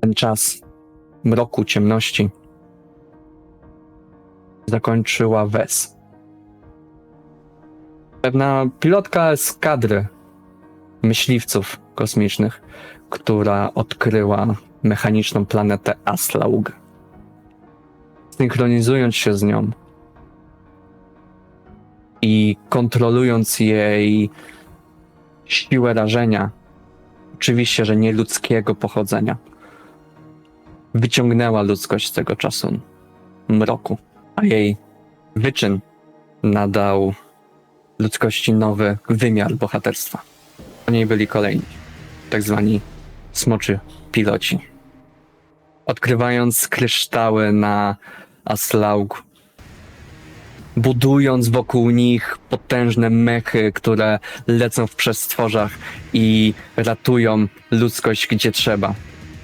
ten czas mroku, ciemności zakończyła Wes. Pewna pilotka eskadry myśliwców kosmicznych, która odkryła mechaniczną planetę Aslaug. Synchronizując się z nią i kontrolując jej siłę rażenia, oczywiście, że nie ludzkiego pochodzenia, wyciągnęła ludzkość z tego czasu mroku, a jej wyczyn nadał ludzkości nowy wymiar bohaterstwa. Po niej byli kolejni, tak zwani smoczy piloci. Odkrywając kryształy na Aslaug, budując wokół nich potężne mechy, które lecą w przestworzach i ratują ludzkość gdzie trzeba.